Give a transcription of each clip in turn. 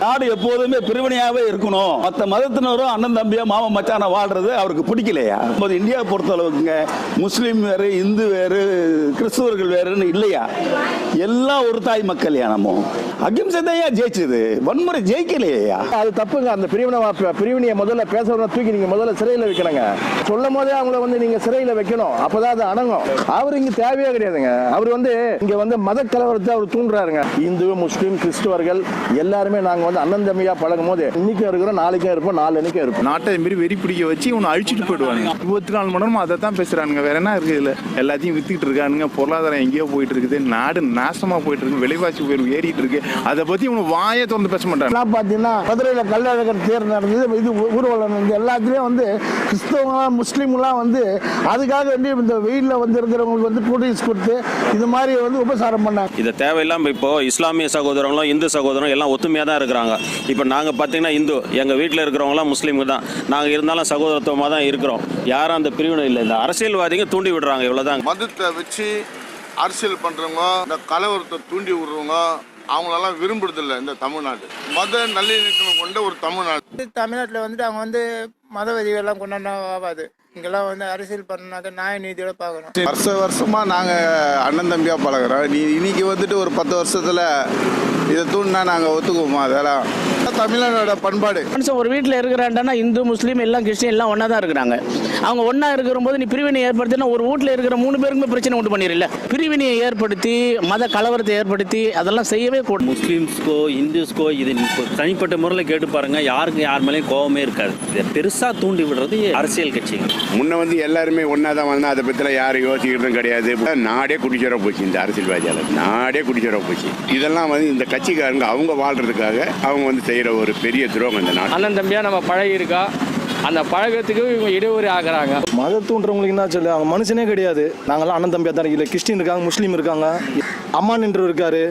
நாடு எப்போதுமே பிரிவினையாவே இருக்கணும். மத்த மதத்தினரும் அண்ணன் தம்பியா மாமன் மச்சான வாழ்றது அவருக்கு பிடிக்கலையா? இப்போது இந்தியா பொறுத்தளவுக்குங்க முஸ்லீம் வேறு இந்து வேறு கிறிஸ்துவர்கள் வேறுன்னு இல்லையா? எல்லாம் ஒரு தாய் மக்கள் நம்ம அகிம்சை தான் ஜெயிச்சது? வன்முறை ஜெயிக்கலையா? அது தப்புங்க. அந்த பிரிவினை பிரிவினையை முதல்ல பேசுறத தூக்கி நீங்க முதல்ல சிறையில் வைக்கணுங்க. சொல்லும் போதே அவங்கள வந்து நீங்க சிறையில் வைக்கணும். அப்பதான் அது அடங்கும். அவர் இங்க தேவையே கிடையாதுங்க. அவர் வந்து இங்க வந்து மத கலவரத்தை அவர் தூண்டுறாருங்க. இந்து முஸ்லீம் கிறிஸ்துவர்கள் எல்லாருமே நாங்க வந்து அண்ணன் தம்பியா பழகும் போது இன்னைக்கும் இருக்கிறோம் நாளைக்கும் இருப்போம் நாளைக்கும் இருப்போம். நாட்டை மாரி வெறி பிடிக்க வச்சு இவனை அழிச்சிட்டு போயிடுவாங்க இருபத்தி நாலு மணி நேரமும் அதை தான் பேசுறானுங்க. வேற என்ன இருக்கு இதுல? எல்லாத்தையும் வித்துக்கிட்டு இருக்கானுங்க. பொருளாதாரம் எங்கேயோ போயிட்டு இருக்குது. நாடு நாசமா போயிட்டு இருக்கு. விலைவாசி உயர்வு ஏறிட்டு இருக்கு. அதை பத்தி இவனு வாயை திறந்து பேச மாட்டாங்க எல்லாம் பார்த்தீங்கன்னா மதுரையில் கள்ளழகர் தேர் நடந்தது. இது ஊர்வலம் வந்து எல்லாத்துலேயும் வந்து கிறிஸ்தவங்களாம் முஸ்லீம்லாம் வந்து அதுக்காக வேண்டி இந்த வெயிலில் வந்து இருக்கிறவங்களுக்கு வந்து கூட்டிங்ஸ் கொடுத்து இது மாதிரி வந்து உபசாரம் பண்ணாங்க. இது தேவையில்லாமல் இப்போ இஸ்லாமிய சகோதரங்களும் இந்து சகோதரம் எல்லாம் ஒத்துமையாக தான் இருக்கிறாங்க. இப்போ நாங்கள் பார்த்தீங்கன்னா இந்து. எங்கள் வீட்டில் இருக்கிறவங்களாம் முஸ்லீம்ங்க தான். நாங்கள் இருந்தாலும் சகோதரத்துவமாக தான் இருக்கிறோம். யாரும் அந்த பிரிவினை இல்லை. இந்த அரசியல்வாதிங்க தூண்டி விடுறாங்க. இவ்வளோதான் மதத்தை வச்சு அரசியல் பண்றவங்க இந்த கலவரத்தை தூண்டி விடுறவங்க அவங்களெல்லாம் விரும்புறதில்ல இந்த தமிழ்நாடு. மத நல்லிணக்கம் கொண்ட ஒரு தமிழ்நாடு. தமிழ்நாட்டில் வந்துட்டு அவங்க வந்து மதவெறிகள்லாம் கொண்டாட ஆகாது இங்கெல்லாம் வந்து அரசியல் பண்ணாக்க நியாய நீதியோட பார்க்கணும். வருஷ வருஷமா நாங்க அண்ணன் தம்பியா பழகுறோம். நீ இன்னைக்கு வந்துட்டு ஒரு பத்து வருஷத்துல இதை தூண்டினா நாங்கள் ஒத்துக்குவோமா அதெல்லாம்? தமிழ்நாடோட பண்பாடு? மனுஷன் ஒரு வீட்டில் இருக்கிறான்டா இந்து முஸ்லீம் எல்லாம் கிறிஸ்டின் எல்லாம் ஒன்றா தான் இருக்கிறாங்க. அவங்க ஒன்றா இருக்கிற போது நீ பிரிவினை ஏற்படுத்தினா ஒரு வீட்டில் இருக்கிற மூணு பேருக்குமே பிரச்சனை உண்டு பண்ணிடல பிரிவினையை ஏற்படுத்தி மத கலவரத்தை ஏற்படுத்தி அதெல்லாம் செய்யவே கூடாது. முஸ்லீம்ஸ்க்கோ இந்துஸ்க்கோ இது தனிப்பட்ட முறையில் கேட்டு பாருங்க யாருக்கும் யார் மேலேயும் கோவமே இருக்காது. இதை பெருசாக தூண்டி விடுறது அரசியல் கட்சிகள். முன்ன வந்து எல்லாருமே ஒன்றா தான் வந்தா அதை பற்றிலாம் யாரும் யோசிக்கிறதும் கிடையாது. நாடே குடிச்சர போச்சு இந்த அரசியல்வாதியால். நாடே குடிச்சர போச்சு. இதெல்லாம் வந்து இந்த கட்சிக்காரங்க அவங்க வாழ்றதுக்காக அவங்க வந்து செய்கிற ஒரு பெரிய துரோகம் இந்த நாட்டு அண்ணன் தம்பியாக நம்ம பழகி இருக்கா அந்த பழக்கத்துக்கு இவங்க இடையூறு ஆகுறாங்க. மதத்தூன்றவங்களுக்கு என்ன சொல்லு அவங்க மனுஷனே கிடையாது. நாங்களாம் அண்ணன் தம்பியா தான் இல்லை கிறிஸ்டின் இருக்காங்க முஸ்லீம் இருக்காங்க. அம்மான் என்று இருக்காரு.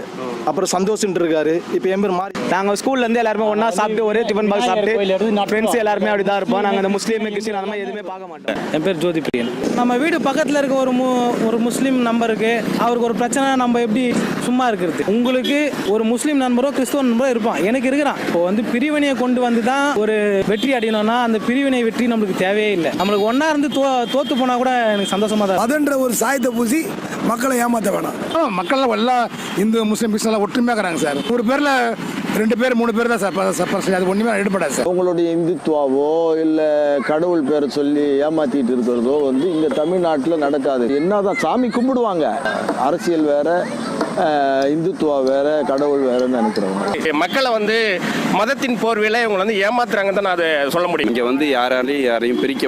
அப்புறம் சந்தோஷ் என்று இருக்காரு. இப்போ என் பேர் மாறி நாங்கள் ஸ்கூல்லேருந்து எல்லாருமே ஒன்றா சாப்பிட்டு ஒரே டிஃபன் பாக்ஸ் சாப்பிட்டு ஃப்ரெண்ட்ஸ் எல்லாருமே அப்படி தான் இருப்போம். நாங்கள் இந்த முஸ்லீம் கிறிஸ்டின் அந்த மாதிரி எதுவுமே பார்க்க மாட்டோம். என் பேர் ஜோதி பிரியன். நம்ம வீடு பக்கத்தில் இருக்க ஒரு மு ஒரு முஸ்லீம் நம்பருக்கு அவருக்கு ஒரு பிரச்சனை நம்ம எப்படி சும்மா இருக்கிறது? உங்களுக்கு ஒரு முஸ்லீம் நண்பரோ கிறிஸ்துவ நண்பரோ இருப்பான். எனக்கு இருக்கிறான். இப்போ வந்து பிரிவினையை கொண்டு வந்து தான் ஒரு வெற்றி அடையணும்னா அந்த பிரிவினை வெற்றி நம்மளுக்கு தேவையே இல்லை. நம்மளுக்கு ஒன்றா இருந்து தோ தோத்து போனால் கூட எனக்கு சந்தோஷமா தான் அதுன்ற ஒரு சாயத்தை பூசி மக்களை ஏமாற்ற வேணாம். மக்கள் எல்லாம் இந்து முஸ்லீம் கிறிஸ்டன் எல்லாம் ஒற்றுமையாக இருக்கிறாங்க சார். ஒரு பேரில் ரெண்டு பேர் மூணு பேர் தான் சார் அது ஒன்றுமே ஈடுபடாது சார். உங்களுடைய இந்துத்துவாவோ இல்லை கடவுள் பேரை சொல்லி ஏமாத்திட்டு இருக்கிறதோ வந்து இங்கே தமிழ்நாட்டில் நடக்காது. என்னதான் சாமி கும்பிடுவாங்க. அரசியல் வேற இந்துத்துவா வேற கடவுள் வேறன்னு நினைக்கிறவங்க மக்களை வந்து மதத்தின் போர்வையில் இவங்க வந்து ஏமாத்துறாங்கன்னு தான் நான் அதை சொல்ல முடியும். இங்கே வந்து யாராலையும் யாரையும் பிரிக்க